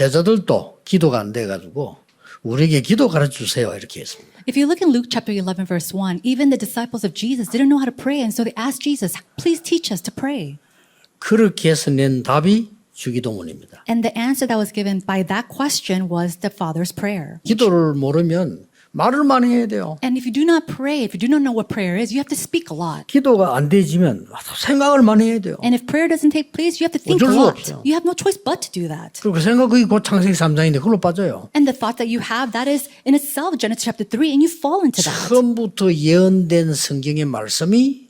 제자들도 기도가 안 돼 가지고 우리에게 기도 가르쳐 주세요 이렇게 했습니다. If you look in Luke chapter 11, verse 1, even the disciples of Jesus didn't know how to pray, and so they asked Jesus, Please teach us to pray. 그렇게 해서 낸 답이 주기도문입니다. And the answer that was given by that question was the Father's prayer. 기도를 모르면 말을 많이 해야 돼요. And if you do not pray, if you do not know what prayer is, you have to speak a lot. 기도가 안 되지면 생각을 많이 해야 돼요. And if prayer doesn't take place, you have to think a 어쩔 수 lot. 없어요. You have no choice but to do that. 그리고 그 생각 그게 곧 창세기 3장인데 그걸로 빠져요. And the thought that you have, that is in itself Genesis chapter 3, and you fall into that. 처음부터 예언된 성경의 말씀이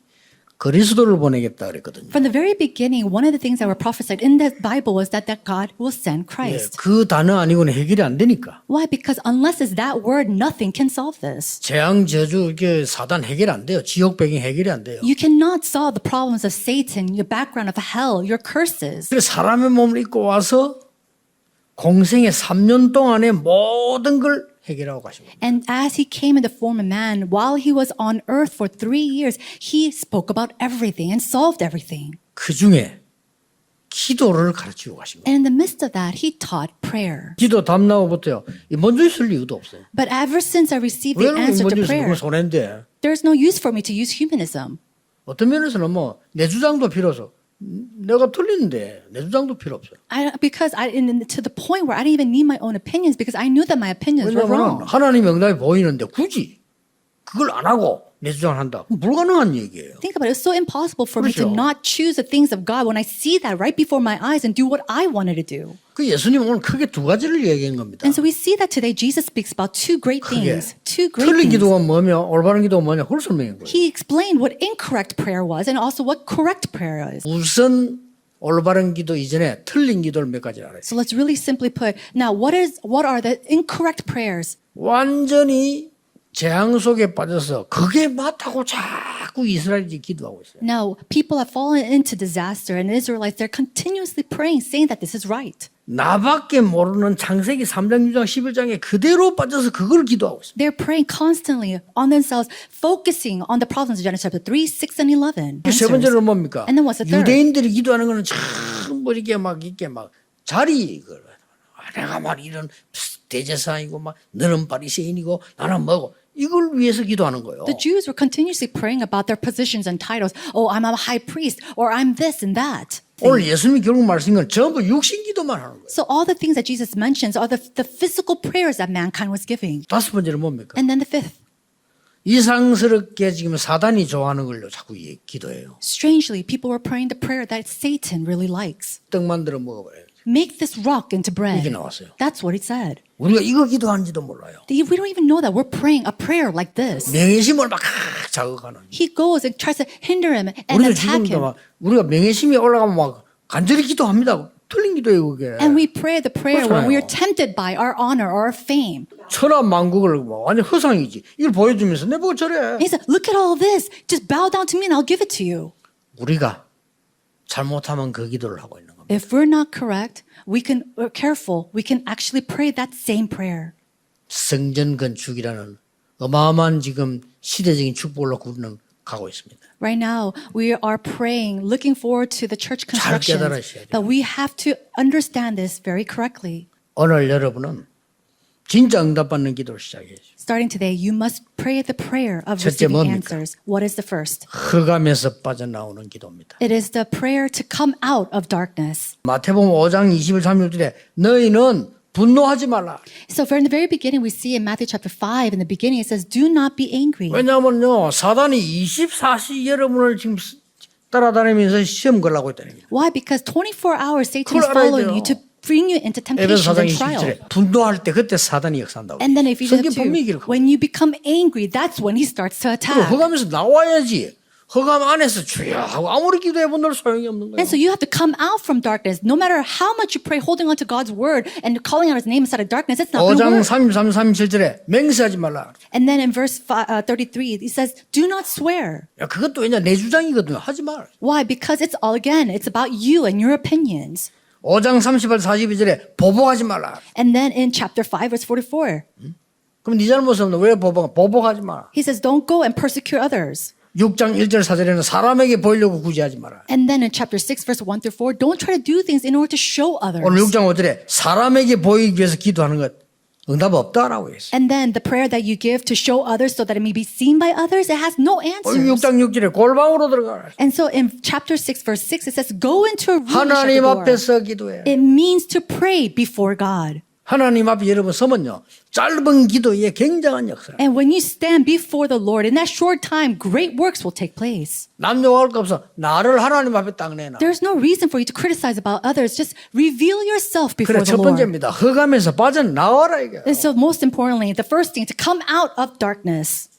그리스도를 보내겠다 그랬거든요. From the very beginning, one of the things that were prophesied in the Bible was that, that God will send 예, Christ. 그 단어 아니고는 해결이 안 되니까. Why? Because unless it's that word, nothing can solve this. 재앙 저주 이게 사단 해결 안 돼요. 지옥 배경 해결이 안 돼요. You cannot solve the problems of Satan, your background of hell, your curses. 그래서 사람의 몸을 입고 와서 공생의 3년 동안의 모든 걸 해결하고 가십니다. And as he came in the form of man, while he was on earth for three years, he spoke about everything and solved everything. 그 중에 기도를 가르치고 가십니다. And in the midst of that, he taught prayer. 기도 답 나오부터요. 이 먼저 있을 이유도 없어요. But ever since I received the 왜냐면 answer 먼저 to 있으면 prayer, 그건 손해인데 there's no use for me to use humanism. 어떤 면에서는 뭐 내 주장도 필요 없어. 내가 틀리는데 내 주장도 필요 없어요. I, because I, in, to the point where I didn't even need my own opinions because I knew that my opinions were 왜냐하면 wrong. 하나님 명답이 보이는데 굳이 그걸 안 하고 내 주장을 한다. 불가능한 얘기예요. Think about it. It's so impossible for me to 그렇죠. not choose the things of God when I see that right before my eyes and do what I wanted to do. 그 예수님 오늘 크게 두 가지를 얘기한 겁니다. And so we see that today Jesus speaks about two great 크게 things. Two great 틀린 things. 기도가 뭐며 올바른 기도가 뭐냐 그걸 설명한 거예요. He explained what incorrect prayer was and also what correct prayer is. 우선 올바른 기도 이전에 틀린 기도를 몇 가지 알아요. So let's really simply put now what is what are the incorrect prayers? 완전히 재앙 속에 빠져서 그게 맞다고 자꾸 이스라엘이 기도하고 있어요. Now people have fallen into disaster and Israelites they're continuously praying saying that this is right. 나밖에 모르는 창세기 3장, 6장, 11장에 그대로 빠져서 그걸 기도하고 있어요. They're praying constantly on themselves, focusing on the problems of Genesis chapter 3, 6, and 11. 그세 번째는 뭡니까? And then what's the third? 유대인들이 기도하는 거는 전부 이렇게 막 이렇게 막 자리 그 내가 막 이런 대제사이고 막 너는 바리새인이고 나는 뭐고 이걸 위해서 기도하는 거예요. The Jews were continuously praying about their positions and titles. Oh, I'm a high priest, or I'm this and that. 오늘 예수님이 결국 말씀인 건 전부 육신 기도만 하는 거예요. So all the things that Jesus mentions are the, the physical prayers that mankind was giving. 다섯 번째는 뭡니까? And then the fifth, 이상스럽게 지금 사단이 좋아하는 걸로 자꾸 예- 기도해요. strangely, people were praying the prayer that Satan really likes. 떡 만들어 먹어봐요. Make this rock into bread. 이렇게 나왔어요. That's what it said. 우리가 이거 기도하는지도 몰라요. We don't even know that we're praying a prayer like this. 명예심을 막 자극하는. He goes and tries to hinder him and 우리도 attack 지금도 him. 막 우리가 명예심이 올라가면 막 간절히 기도합니다. 틀린 기도예요 그게. And we pray the prayer when we are 그렇잖아요. tempted by our honor or our fame. 천하 만국을 뭐 완전 허상이지. 이걸 보여주면서 내 보고 저래. And he said, Look at all this. Just bow down to me and I'll give it to you. 우리가 잘못하면 그 기도를 하고 있는 겁니다. If we're not correct, we can, we're careful, we can actually pray that same prayer. 성전 건축이라는 어마어마한 지금 시대적인 축복으로 우리는 가고 있습니다. Right now, we are praying, looking forward to the church construction. 깨달으셔야 돼요. But we have to understand this very correctly. 오늘 여러분은 진짜 응답받는 기도를 시작해야죠. Starting today, you must pray the prayer of 첫째 receiving 뭡니까? answers. What is the first? 흑암에서 빠져나오는 기도입니다. It is the prayer to come out of darkness. 마태복음 5장 21, 33절에 너희는 분노하지 말라. So, from the very beginning, we see in Matthew chapter 5, in the beginning, it says, Do not be angry. 왜냐하면요 사단이 24시 여러분을 지금 따라다니면서 시험 걸라고 했다는 거예요. Why? Because 24 hours Satan is 그걸 알아야 following 돼요. you to bring you into 에베소 temptation 4장 and trial. 27절에 분노할 때 그때 사단이 역사한다고. And then if you 성경 have 분명히 to, 기록하고. when you become angry, that's when he starts to 그리고 attack. 흑암에서 나와야지. 흑암 안에서 주여 하고 아무리 기도해 본들 소용이 없는 거예요. And so you have to come out from darkness. No matter how much you pray, holding on to God's word and calling out his name inside of darkness, it's not going to 5장 work. 33, 37절에 맹세하지 말라. And then in verse fi- uh, 33, he says, Do not swear. 야, 그것도 왜냐 내 주장이거든요. 하지 말. Why? Because it's all again, it's about you and your opinions. 5장 38, 42절에 보복하지 말라. And then in chapter 5, verse 44, 그럼 네 잘못은 왜 보복? 보복하지 마. he says, Don't go and persecute others. 6장 1절 4절에는 사람에게 보이려고 굳이 하지 마라. And then in chapter 6, verse 1 through 4, don't try to do things in order to show others. 오늘 6장 5절에 사람에게 보이기 위해서 기도하는 것 응답 없다라고 했어요. And then the prayer that you give to show others so that it may be seen by others, it has no 오늘 answers. 6장 6절에 골방으로 들어가라. And so in chapter 6, verse 6, it says, Go into a room and shut the 하나님 door. 앞에서 기도해. It means to pray before God. 하나님 앞에 여러분 서면요. 짧은 기도에 굉장한 역사. And when you stand before the Lord, in that short time, great works will take place. 남녀할 거 없어. 나를 하나님 앞에 딱 내놔. There's no reason for you to criticize about others. Just reveal yourself 그래 before the 첫 Lord. 번째입니다. 흑암에서 빠져나와라 이게. And so, most importantly, the first thing to come out of darkness.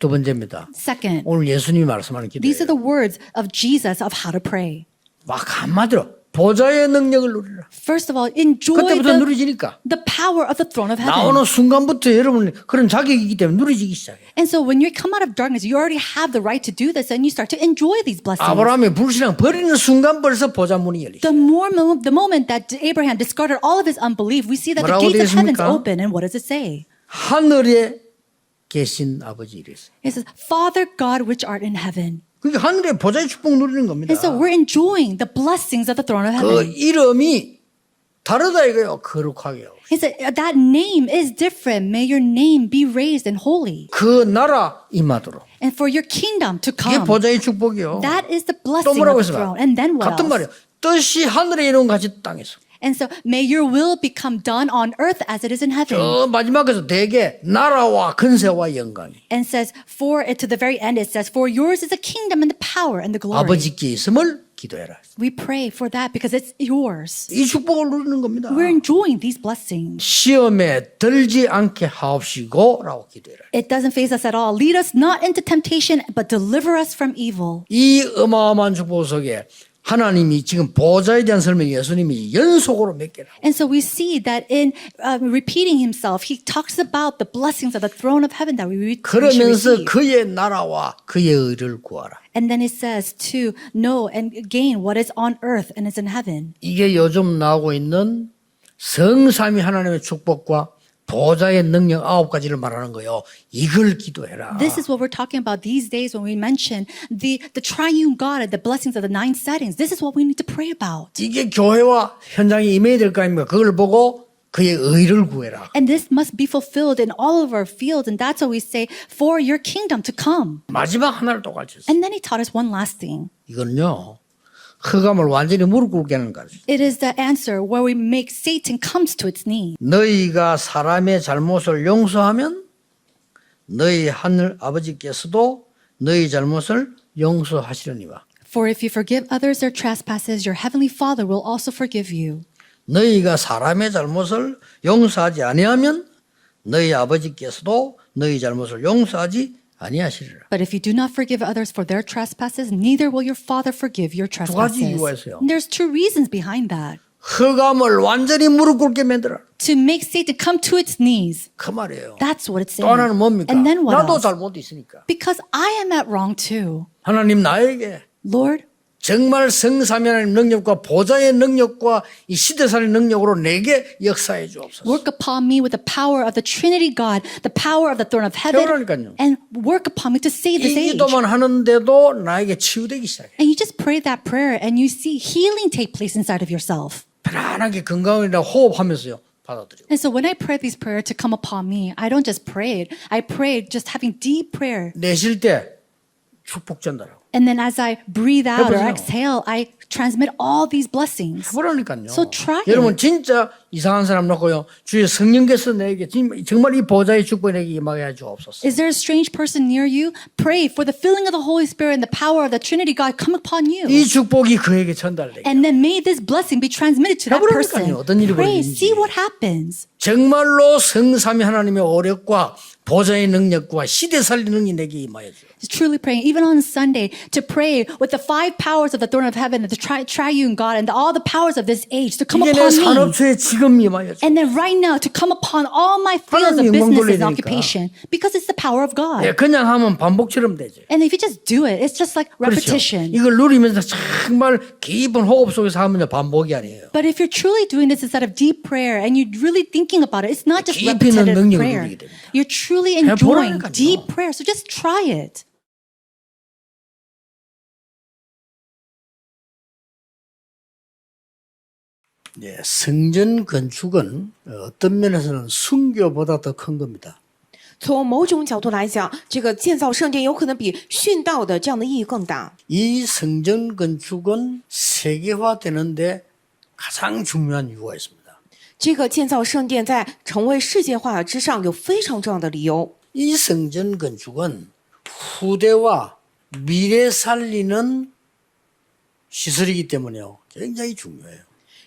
두 번째입니다. Second, 오늘 예수님이 말씀하는 기도예요. these are the words of Jesus of how to pray. 막 한마디로 보좌의 능력을 누리라. First of all, enjoy 그때부터 the, 누리지니까. the power of the throne of 나오는 heaven. 순간부터 여러분 그런 자격이기 때문에 누리지기 시작해. And so, when you come out of darkness, you already have the right to do this, and you start to enjoy these blessings. 아브라함이 불신앙 버리는 순간 벌써 보좌 문이 열리죠. The more mo- the moment that Abraham discarded all of his unbelief, we see that the 뭐라고 gates of heavens 되어 있습니까? open. And what does it say? 하늘에 계신 아버지 이랬어요. It says, "Father God, which art in heaven." 그게 하늘의 보좌의 축복 누리는 겁니다. And so we're enjoying the blessings of the throne of 그 heaven. 이름이 다르다 이거요. 거룩하게요. He said, that name is different. May your name be raised and holy. 그 나라 임하도록. And for your kingdom to 이게 come. 보좌의 축복이요. That is the 또 blessing 뭐라고 of the 했어요? throne. And then what 같은 else? 말이에요. 뜻이 하늘에 이룬 같이 땅에서. And so may your will become done on earth as it is in heaven. 저 마지막에서 대개 나라와 근세와 영광이 And says, for it to the very end, it says, for yours is the kingdom and the power and the glory. 아버지께 있음을 기도해라. We pray for that because it's yours. 이 축복을 누리는 겁니다. We're enjoying these blessings. 시험에 들지 않게 하옵시고라고 기도해라. It doesn't phase us at all. Lead us not into temptation, but deliver us from evil. 이 어마어마한 축복 속에 하나님이 지금 보좌에 대한 설명이 예수님이 연속으로 몇 개나 And so we see that in um, repeating himself, he talks about the blessings of the throne of heaven that we, we should 그러면서 receive. 그의 나라와 그의 의를 구하라. And then it says to know and gain what is on earth and is in heaven. 이게 요즘 나오고 있는 성삼위 하나님의 축복과 보좌의 능력 아홉 가지를 말하는 거요. 이걸 기도해라. This is what we're talking about these days when we mention the, the triune God and the blessings of the nine settings. This is what we need to pray about. 이게 교회와 현장에 임해야 될 거 아닙니까? 그걸 보고 그의 의를 구해라. And this must be fulfilled in all of our fields. And that's what we say for your kingdom to come. 마지막 하나를 또 가르쳤어요. And then he taught us one last thing. 이건요. 흑암을 완전히 무릎 꿇게 하는 거죠. It is the answer where we make Satan comes to its knee. 너희가 사람의 잘못을 용서하면 너희 하늘 아버지께서도 너희 잘못을 용서하시려니와 For if you forgive others their trespasses, your heavenly Father will also forgive you. 너희가 사람의 잘못을 용서하지 아니하면 너희 아버지께서도 너희 잘못을 용서하지 아니하시리라. But if you do not forgive others for their trespasses, neither will your Father forgive your 가지 trespasses. 이유가 있어요. And there's two reasons behind that. 흑암을 완전히 무릎 꿇게 만들어. To make Satan come to its knees. 그 말이에요. That's what it's 또 하나는 saying. 뭡니까? And then what 나도 else? 잘못 있으니까. Because I am at wrong too. 하나님 나에게 Lord, 정말 하나님 능력과 보좌의 능력과 이 시대살의 능력으로 내게 역사해 주옵소서. work upon me with the power of the Trinity God, the power of the throne of heaven, 그러니까요. and work upon me to save this 이 age. 기도만 하는데도 나에게 치유되기 시작해. And you just pray that prayer and you see healing take place inside of yourself. 편안하게 건강이라 호흡하면서요. 받아들여. And so when I pray this prayer to come upon me, I don't just pray it. I pray just having deep prayer. 내쉴 때 축복 전달하고. And then as I breathe out or 해보세요. exhale, I transmit all these blessings. 해보라니까요. So try it. 여러분 진짜 이상한 사람 놓고요. 주의 성령께서 내게 진- 정말 이 보좌의 축복이 내게 임하게 해 주옵소서. Is there a strange person near you? Pray for the filling of the Holy Spirit and the power of the Trinity God come upon you. 이 축복이 그에게 전달되게. And then may this blessing be transmitted to that person. 어떤 일이 Pray, see what happens. 정말로 성삼위 하나님의 오력과 보좌의 능력과 시대 살리는 능력이 내게 임하여 주. Truly praying, even on Sunday, to pray with the five powers of the throne of heaven, the tri- triune God, and all the powers of this age to come 이게 내 upon me. 산업초에 지금 임하여 주. And then right now to come upon all my fields of 하나님 영광 business and 돌려야 되니까. occupation because it's the power of God. 예, 그냥 하면 반복처럼 되죠. And if you just do it, it's just like 그렇죠. repetition. 이걸 누리면서 정말 깊은 호흡 속에서 하면 반복이 아니에요. But if you're truly doing this instead of deep prayer and you're really thinking about it, it's not just 깊이 있는 repetitive 능력을 prayer. 누리게 됩니다. You're truly enjoying 해보라니까요. deep prayer. So just try it. 예, 성전 건축은 어떤 면에서는 순교보다 더 큰 겁니다. 从某种角度来讲，这个建造圣殿有可能比殉道的这样的意义更大。 이 성전 건축은 세계화되는데 가장 중요한 이유가 있습니다. 这个建造圣殿在成为世界化之上有非常重要的理由。 이 성전 건축은 후대와 미래 살리는 시설이기 때문에요. 굉장히 중요해요.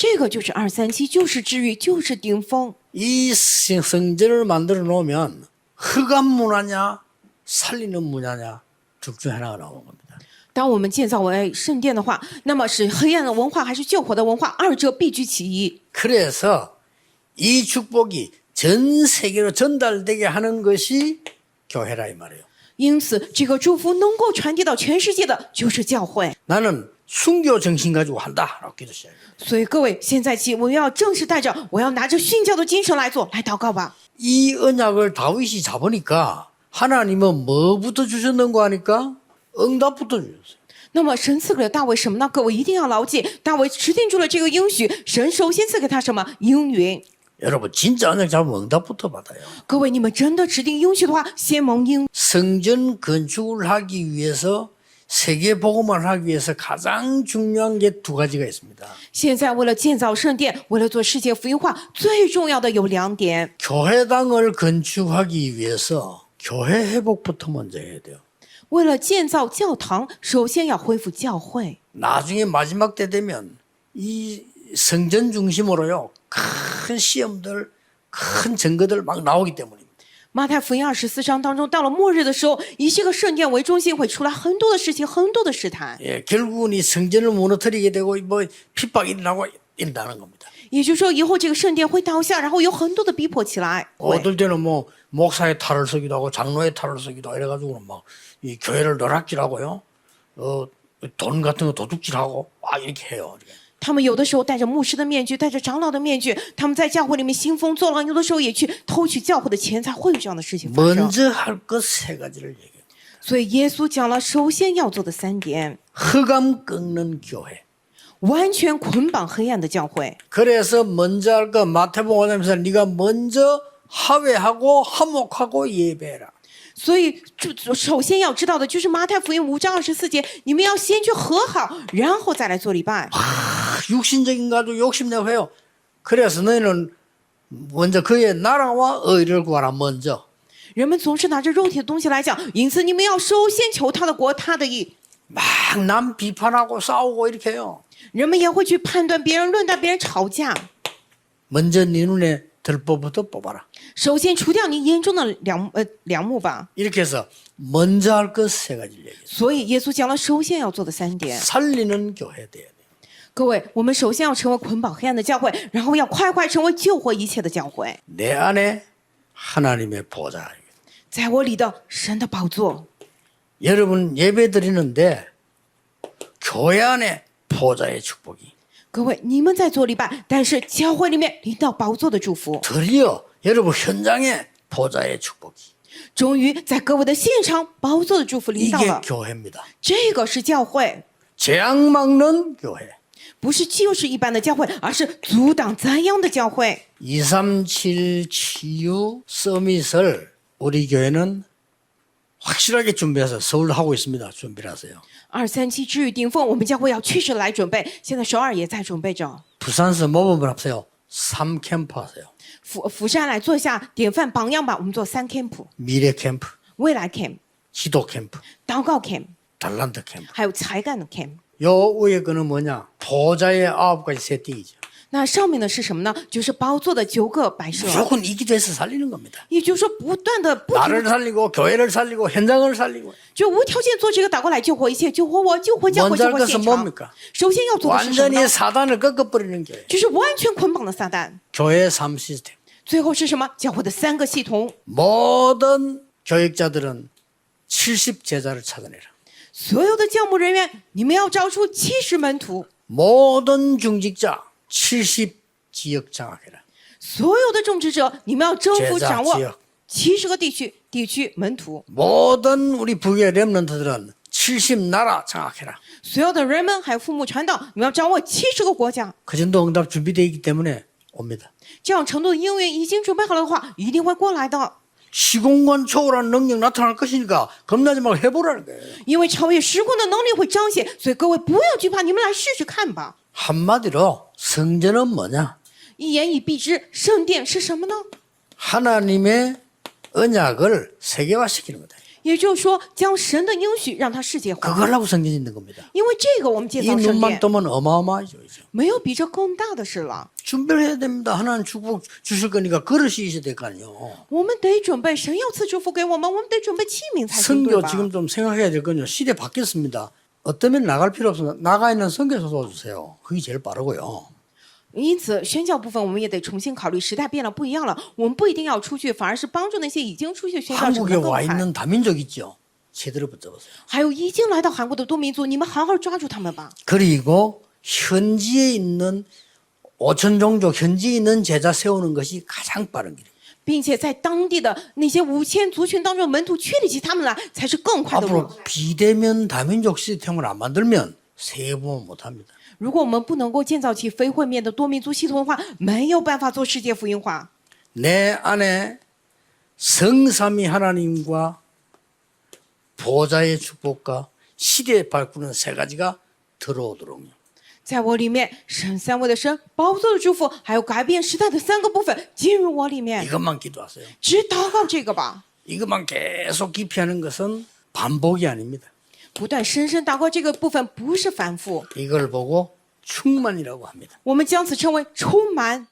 这个就是二三七，就是治愈，就是顶峰。 이 성- 성전을 만들어 놓으면 흑암 문화냐 살리는 문화냐 둘 중 하나가 나오는 겁니다. 当我们建造为圣殿的话，那么是黑暗的文化还是救活的文化，二者必居其一。 그래서 이 축복이 전 세계로 전달되게 하는 것이 교회라 이 말이에요. 因此，这个祝福能够传递到全世界的就是教会。 나는 순교 정신 가지고 한다라고 기도 시작해요. 所以，各位，现在起，我们要正式带着，我要拿着殉教的精神来做，来祷告吧。 이 언약을 다윗이 잡으니까 하나님은 뭐부터 주셨는가 하니까 응답부터 주셨어요. 那么，神赐给了大卫什么呢？各位一定要牢记，大卫持定住了这个应许，神首先赐给他什么？应允。 여러분 진짜 언약 잡으면 응답부터 받아요. 各位，你们真的持定应许的话，先蒙应。 성전 건축을 하기 위해서 세계 복음을 하기 위해서 가장 중요한 게 두 가지가 있습니다. 现在，为了建造圣殿，为了做世界福音化，最重要的有两点。 교회당을 건축하기 위해서 교회 회복부터 먼저 해야 돼요. 为了建造教堂，首先要恢复教会。 나중에 마지막 때 되면 이 성전 중심으로요 큰 시험들, 큰 증거들 막 나오기 때문입니다. 马太福音二十四章当中，到了末日的时候，以这个圣殿为中心，会出来很多的事情，很多的试探。 예, 결국은 이 성전을 무너뜨리게 되고 뭐 핍박이 일어나고 이런다는 겁니다. 也就是说，以后这个圣殿会倒下，然后有很多的逼迫起来。 어떨 때는 뭐 목사의 탈을 쓰기도 하고 장로의 탈을 쓰기도 하고 이래가지고 막 이 교회를 너락질하고요. 어, 돈 같은 거 도둑질하고 아 이렇게 해요. 이렇게. 他们有的时候戴着牧师的面具，戴着长老的面具，他们在教会里面兴风作浪，有的时候也去偷取教会的钱财，会有这样的事情发生。 먼저 할 것 세 가지를 얘기해요. 所以耶稣讲了，首先要做的三点： 흑암 꺾는 교회. 完全捆绑黑暗的教会。 그래서 먼저 할 거 마태복음 5장에서 네가 먼저 하회하고 화목하고 예배해라. 所以，就首先要知道的就是马太福音五章二十四节，你们要先去和好，然后再来做礼拜。 아, 육신적인 가지고 욕심내고 해요. 그래서 너희는 먼저 그의 나라와 의를 구하라 먼저. 人们总是拿着肉体的东西来讲，因此你们要首先求他的国，他的义。 막 남 비판하고 싸우고 이렇게 해요. 人们也会去判断别人、论断别人、吵架。 먼저 네 눈에 들보부터 뽑아라. 首先除掉你眼中的梁呃梁木吧。 이렇게 해서 먼저 할 것 세 가지를 얘기해요. 所以耶稣讲了，首先要做的三点。 살리는 교회 돼야 돼요. 各位，我们首先要成为捆绑黑暗的教会，然后要快快成为救活一切的教会。 내 안에 하나님의 보좌. 在我里的神的宝座， 여러분 예배 드리는데 교회 안에 보좌의 축복이 各位，你们在做礼拜，但是教会里面领到宝座的祝福， 드디어 여러분 현장에 보좌의 축복이 终于在各位的现场，宝座的祝福临到 이게 了。 교회입니다. 这个是教会， 재앙 막는 교회. 不是就是一般的教会，而是阻挡灾殃的教会。 237 치유 서밋을 우리 교회는 확실하게 준비해서 서울 하고 있습니다. 준비를 하세요. 二三七治愈顶峰，我们教会要确实来准备。现在首尔也在准备着， 부산서 모범을 합세요. 3캠프 하세요. 釜釜山来做一下典范榜样吧。我们做三 camp， 미래 캠프, 未来 camp、 기도 캠프, 祷告 camp， 달란트 캠프. 还有才干的 camp。 요 위에 거는 뭐냐? 보좌의 아홉 가지 세팅이죠. 那上面的是什么呢？就是宝座的九个摆设， 무조건 이 기도해서 살리는 겁니다. 也就是说不断的不停 나를 살리고 교회를 살리고 현장을 살리고 就无条件做这个打过来救活一切，救活我，救活教会， 먼저 救 할 活现 것은 场。 뭡니까? 首先要做的是什么 완전히 呢？ 사단을 꺾어버리는 게 就是完全捆绑了撒旦。 교회 삶 시스템. 最后是什么？教会的三个系统， 모든 교육자들은 70 제자를 찾아내라. 所有的教牧人员，你们要招出七十门徒， 모든 중직자 70 지역 장악해라. 所有的种植者，你们要征服 제자 掌握 지역 七十个地区，地区门徒， 모든 우리 북의 렘넌트들은 70 나라 장악해라. 所有的人们还有父母传道，你们要掌握七十个国家。 그 정도 응답 준비되어 있기 때문에 옵니다. 这样程度的应允已经准备好了的话，一定会过来的。 시공간 초월한 능력 나타날 것이니까 겁나지 말고 해보라는 거예요. 因为超越时空的能力会彰显，所以各位不要惧怕，你们来试试看吧。 한마디로 성전은 뭐냐? 一言以蔽之，圣殿是什么呢？ 하나님의 언약을 세계화시키는 거다. 也就是说，将神的应许让它世界化。 그걸 하고 성전 짓는 겁니다. 因为这个，我们建 이 造圣 눈만 殿， 뜨면 어마어마하죠. 이제. 没有比这更大的事了。 준비를 해야 됩니다. 하나님 축복 주실 거니까 그릇이 있어야 될 거 아니에요. 我们得准备，神要赐祝福给我们，我们得准备器皿才行，对 선교 吧？ 지금 좀 생각해야 될 건요. 시대 바뀌었습니다. 어떤 면 나갈 필요 없습니다. 나가 있는 선교사 도와주세요. 그게 제일 빠르고요. 因此，宣教部分我们也得重新考虑，时代变了，不一样了。我们不一定要出去，反而是帮助那些已经出去的宣教者 한국에 能更 와 快。 있는 다민족 있죠. 제대로 붙잡으세요. 还有已经来到韩国的多民族，你们好好抓住他们吧。 그리고 현지에 있는 5천 종족 현지에 있는 제자 세우는 것이 가장 빠른 길입니다. 并且在当地的那些五千族群当中的门徒确立起他们来，才是更快的路 앞으로 。 비대면 다민족 시스템을 안 만들면 세번 못합니다. 如果我们不能够建造起非会面的多民族系统的话，没有办法做世界福音化。 내 안에 성삼위 하나님과 보좌의 축복과 시대에 바꾸는 세 가지가 들어오도록요. 在我里面，神三位的神、宝座的祝福，还有改变时代的三个部分进入我里面。 이것만 기도하세요. 只祷告这个吧， 이것만 계속 기피하는 것은 반복이 아닙니다. 不断深深祷告这个部分不是反复， 이걸 보고 충만이라고 합니다. 我们将此称为充满。